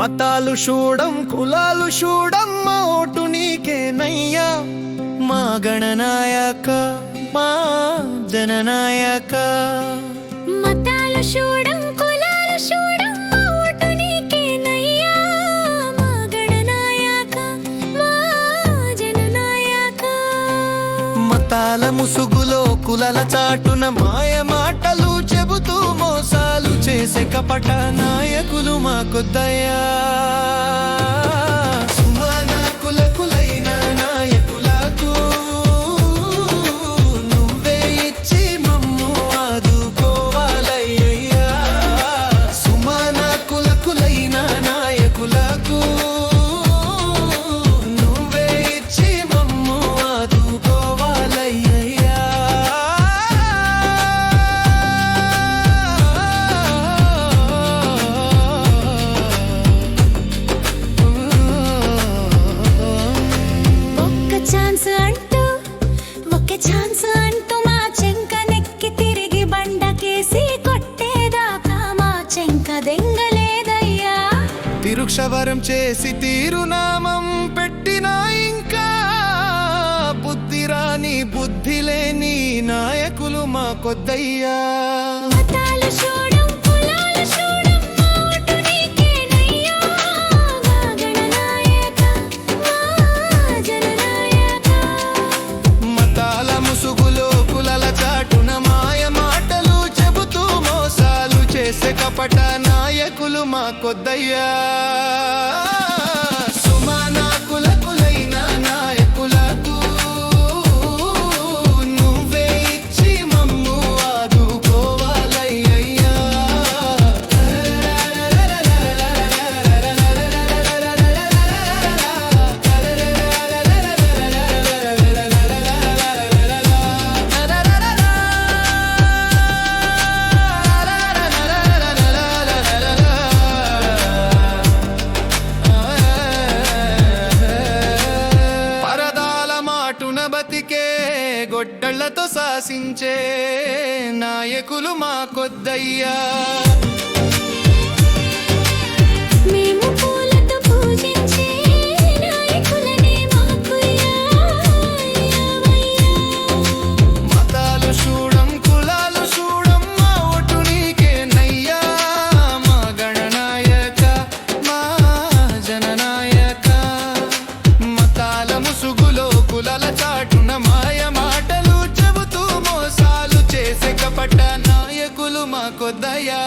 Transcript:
మతాలు చూడం కులాలు చూడం మా ఓటు నీకేనయ్యా మా గణనాయక మా జననాయక. మతాలు చూడం కులాలు చూడం మా ఓటు నీకేనయ్యా మా గణనాయక మా జననాయక. మతాల ముసుగులో కులల చాటున మాయ మాటలు చెబుతూ మోసాలు చేసే కపట నాయకులు మాకొద్దయ్యా తిరుక్షవరం చేసి తీరునామం పెట్టినా ఇంకా బుద్ధిరాని బుద్ధి లేని నాయకులు మా కొద్దయ్యా. చేసే నాయకులు మా కొద్దయ్యా. గొడ్డళ్ళతో శాసించే నాయకులు మా మాకు దయా.